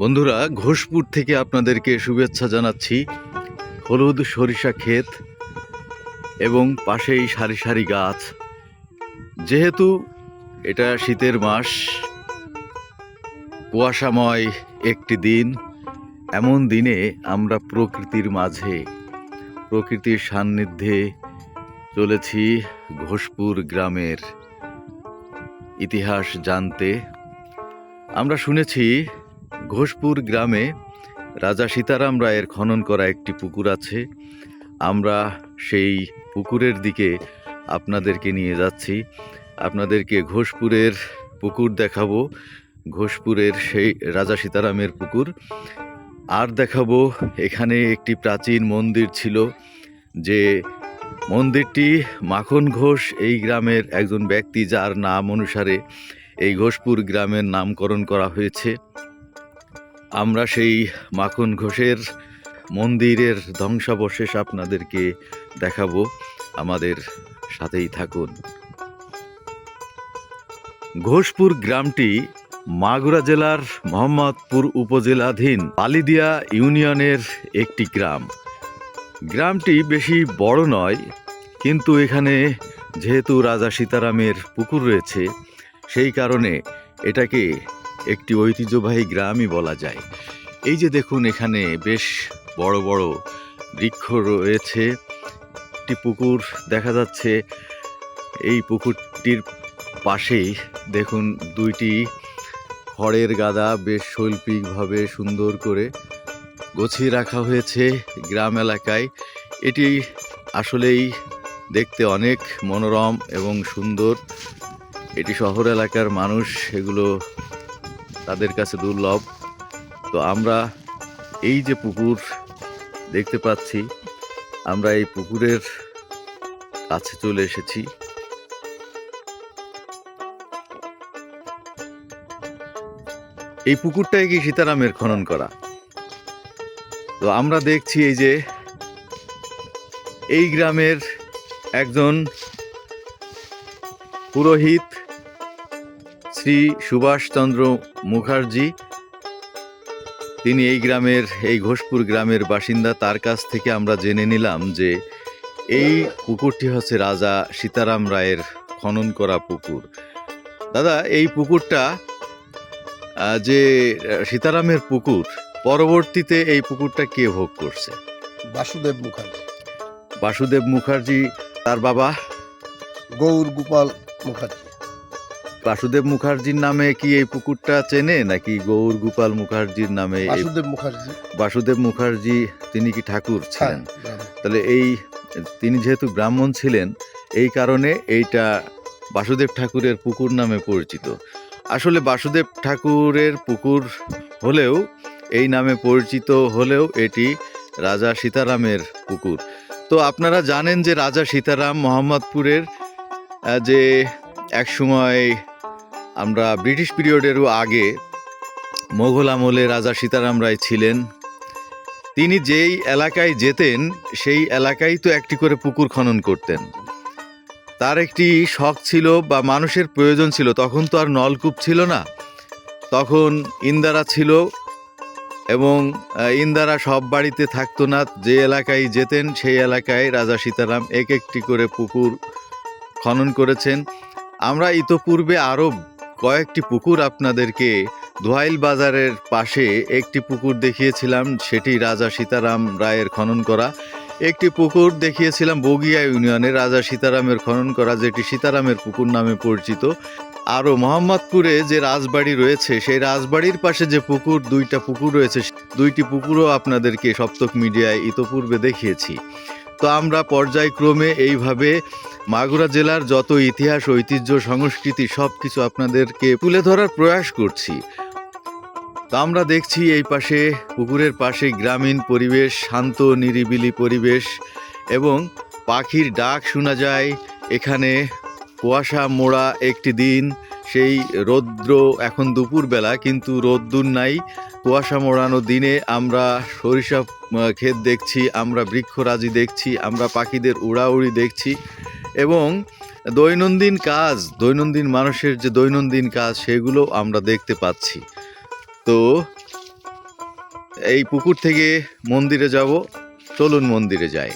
বন্ধুরা, ঘোষপুর থেকে আপনাদেরকে শুভেচ্ছা জানাচ্ছি। হলুদ সরিষা ক্ষেত এবং পাশেই সারি সারি গাছ। যেহেতু এটা শীতের মাস, কুয়াশাময় একটি দিন, এমন দিনে আমরা প্রকৃতির মাঝে, প্রকৃতির সান্নিধ্যে চলেছি ঘোষপুর গ্রামের ইতিহাস জানতে। আমরা শুনেছি ঘোষপুর গ্রামে রাজা সীতারাম রায়ের খনন করা একটি পুকুর আছে। আমরা সেই পুকুরের দিকে আপনাদেরকে নিয়ে যাচ্ছি। আপনাদেরকে ঘোষপুরের পুকুর দেখাবো। ঘোষপুরের সেই রাজা সীতারামের পুকুর। আর দেখাবো, এখানে একটি প্রাচীন মন্দির ছিল, যে মন্দিরটি মাখন ঘোষ এই গ্রামের একজন ব্যক্তি যার নাম অনুসারে এই ঘোষপুর গ্রামের নামকরণ করা হয়েছে। আমরা সেই মাখন ঘোষের মন্দিরের ধ্বংসাবশেষ আপনাদেরকে দেখাবো। আমাদের সাথেই থাকুন। ঘোষপুর গ্রামটি মাগুরা জেলার মোহাম্মদপুর উপজেলাধীন আলিদিয়া ইউনিয়নের একটি গ্রাম। গ্রামটি বেশি বড় নয়, কিন্তু এখানে যেহেতু রাজা সীতারামের পুকুর রয়েছে, সেই কারণে এটাকে একটি ঐতিহ্যবাহী গ্রামই বলা যায়। এই যে দেখুন, এখানে বেশ বড় বড় বৃক্ষ রয়েছে, একটি পুকুর দেখা যাচ্ছে। এই পুকুরটির পাশেই দেখুন, দুইটি খড়ের গাদা বেশ শৈল্পিকভাবে সুন্দর করে গছিয়ে রাখা হয়েছে গ্রাম এলাকায়। এটি আসলেই দেখতে অনেক মনোরম এবং সুন্দর। এটি শহর এলাকার মানুষ এগুলো তাদের কাছে দুর্লভ। তো আমরা এই যে পুকুর দেখতে পাচ্ছি, আমরা এই পুকুরের কাছে চলে এসেছি। এই পুকুরটাই কি সীতারামের খনন করা? তো আমরা দেখছি এই যে এই গ্রামের একজন পুরোহিত শ্রী সুভাষচন্দ্র মুখার্জি। তিনি এই গ্রামের এই ঘোষপুর গ্রামের বাসিন্দা। তার কাছ থেকে আমরা জেনে নিলাম যে এই পুকুরটি হচ্ছে রাজা সীতারাম রায়ের খনন করা পুকুর। দাদা এই পুকুরটা যে সীতারামের পুকুর পরবর্তীতে এই পুকুরটা কে ভোগ করছে? বাসুদেব মুখার্জি। বাসুদেব মুখার্জি তার বাবা? গৌর গোপাল মুখার্জি। বাসুদেব মুখার্জির নামে কি এই পুকুরটা চেনে নাকি গৌর গোপাল মুখার্জির নামে বাসুদেব মুখার্জি। বাসুদেব মুখার্জি তিনি কি ঠাকুর হ্যাঁ ছিলেন? তাহলে এই তিনি যেহেতু ব্রাহ্মণ ছিলেন এই কারণে এইটা বাসুদেব ঠাকুরের পুকুর নামে পরিচিত। আসলে বাসুদেব ঠাকুরের পুকুর হলেও এই নামে পরিচিত হলেও এটি রাজা সীতারামের পুকুর। তো আপনারা জানেন যে রাজা সীতারাম মোহাম্মদপুরের যে এক সময় আমরা ব্রিটিশ পিরিয়ডেরও আগে মোঘল আমলে রাজা সীতারাম রায় ছিলেন। তিনি যেই এলাকায় যেতেন, সেই এলাকায় তো একটি করে পুকুর খনন করতেন। তার একটি শখ ছিল বা মানুষের প্রয়োজন ছিল, তখন তো আর নলকূপ ছিল না। তখন ইন্দারা ছিল এবং ইন্দারা সব বাড়িতে থাকতো না। যে এলাকায় যেতেন, সেই এলাকায় রাজা সীতারাম এক একটি করে পুকুর খনন করেছেন। আমরা ইতোপূর্বে আরও কয়েকটি পুকুর আপনাদেরকে ধোয়াইল বাজারের পাশে একটি পুকুর দেখিয়েছিলাম, সেটি রাজা সীতারাম রায়ের খনন করা। একটি পুকুর দেখিয়েছিলাম বগিয়া ইউনিয়নে রাজা সীতারামের খনন করা, যেটি সীতারামের পুকুর নামে পরিচিত। আরও মোহাম্মদপুরে যে রাজবাড়ি রয়েছে, সেই রাজবাড়ির পাশে যে পুকুর, দুইটা পুকুর রয়েছে, দুইটি পুকুরও আপনাদেরকে সপ্তক মিডিয়ায় ইতোপূর্বে দেখিয়েছি। তো আমরা পর্যায়ক্রমে এইভাবে মাগুরা জেলার যত ইতিহাস, ঐতিহ্য, সংস্কৃতি সব কিছু আপনাদেরকে তুলে ধরার প্রয়াস করছি। তো আমরা দেখছি এই পাশে, পুকুরের পাশে গ্রামীণ পরিবেশ, শান্ত, নিরিবিলি পরিবেশ এবং পাখির ডাক শোনা যায়। এখানে কুয়াশা মোড়া একটি দিন। সেই রৌদ্র এখন দুপুরবেলা, কিন্তু রোদ্দুর নাই। কুয়াশা মোড়ানো দিনে আমরা সরিষা ক্ষেত দেখছি, আমরা বৃক্ষরাজি দেখছি, আমরা পাখিদের উড়াউড়ি দেখছি এবং দৈনন্দিন কাজ, দৈনন্দিন মানুষের যে দৈনন্দিন কাজ, সেগুলো আমরা দেখতে পাচ্ছি। তো এই পুকুর থেকে মন্দিরে যাব। চলুন মন্দিরে যাই।